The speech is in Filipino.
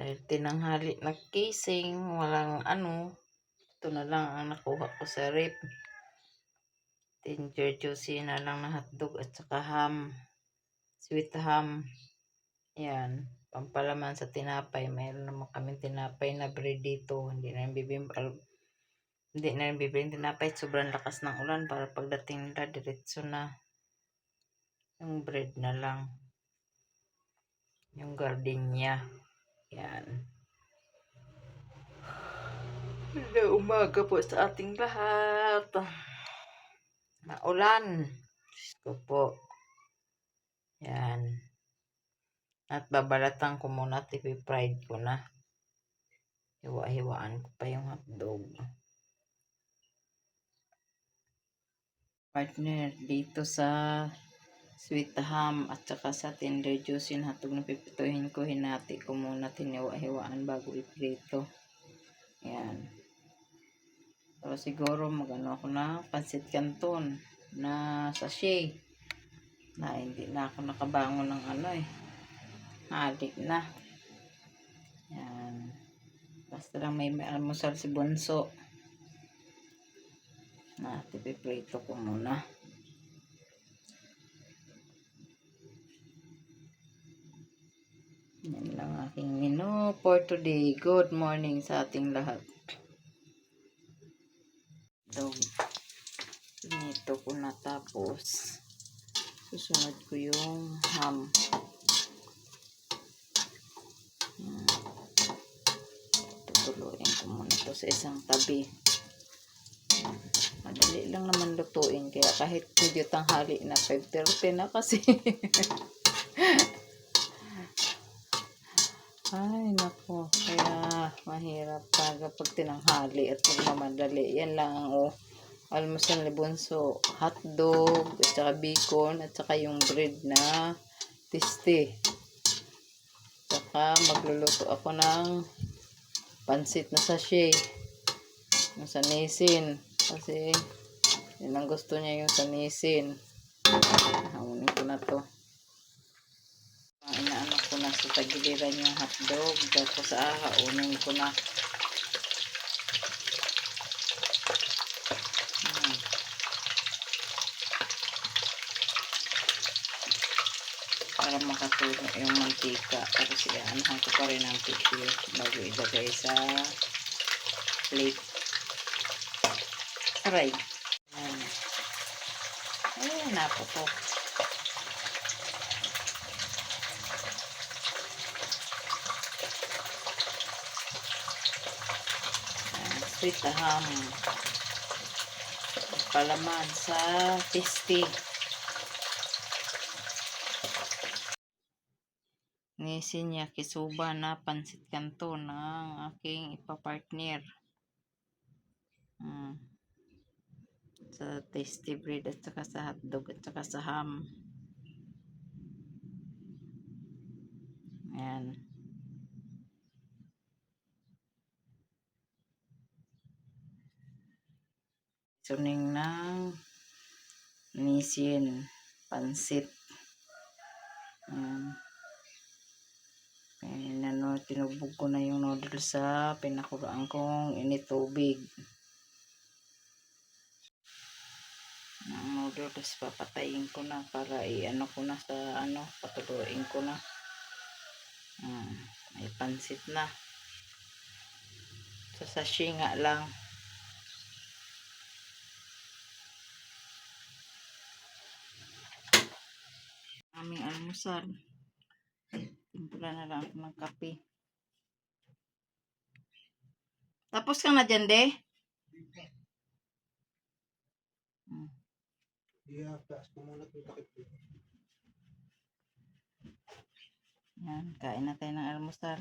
Dahil tinanghali nagkising, walang ano. Ito na lang ang nakuha ko sa rip. Ginger juicy na lang na hotdog at saka ham. Sweet ham. Yan. Pampalaman sa tinapay. Mayroon naman kami tinapay na bread dito. Hindi na yung bibim al- hindi na yung bibili ng tinapay. Sobrang lakas ng ulan para pagdating nila diretso na yung bread na lang. Yung gardenia. Yan. Na umaga po sa ating lahat. Maulan. Diyos ko po. Yan. At babalatan ko muna TV fried ko na. Hiwa-hiwaan ko pa yung hotdog. Partner, dito sa sweet ham at saka sa tender juice yung hotdog na pipituhin ko, hinati ko muna tiniwa-hiwaan bago iprito. Yan. So, siguro magano ako na pansit canton na sachet na hindi na ako nakabangon ng ano eh. Halik na. Yan. Basta lang may, may almusal si Bunso. Na, tipiprito ko muna. Yan lang aking menu for today. Good morning sa ating lahat. So, nito ko natapos. Susunod ko yung ham. Tutuloyin ko muna to sa isang tabi. Madali lang naman lutuin. Kaya kahit medyo tanghali na 5.30 na kasi. Ay, nako. Kaya mahirap talaga pag tinanghali at magmamadali. Yan lang ang oh, almusal ni Bunso. Hotdog, at saka bacon, at saka yung bread na tiste. Saka magluluto ako ng pansit na sachet. Yung sanisin. Kasi yun ang gusto niya yung sanisin. Hamunin ko na to. Sa tagiliran yung hotdog. Tapos ah, haunin ko na. Hmm. Para makatulong yung mantika. Tapos iaanahan ko pa rin ang tissue bago ilagay sa plate. Aray. Ayan. Ayan, naputok. Ayan, sweet ham. Palaman sa tasty. Nisin niya kisuba na pansit kanto ng aking ipapartner. Mm. Sa tasty bread at saka sa hotdog at saka sa ham. Ayan. Suning ng nisin, pansit. Ayan. Ayan, ano, tinubog ko na yung noodles sa pinakulaan kong initubig. Ang noodles, papatayin ko na para i-ano ko na sa ano, patuluin ko na. Hmm, may pansit na. Sa sachet nga lang. Aming almusal. Timpla na lang ako ng kape. Tapos ka na dyan, de? Hmm. Yeah, taas ko muna takip ko. Yan, kain na tayo ng almusal.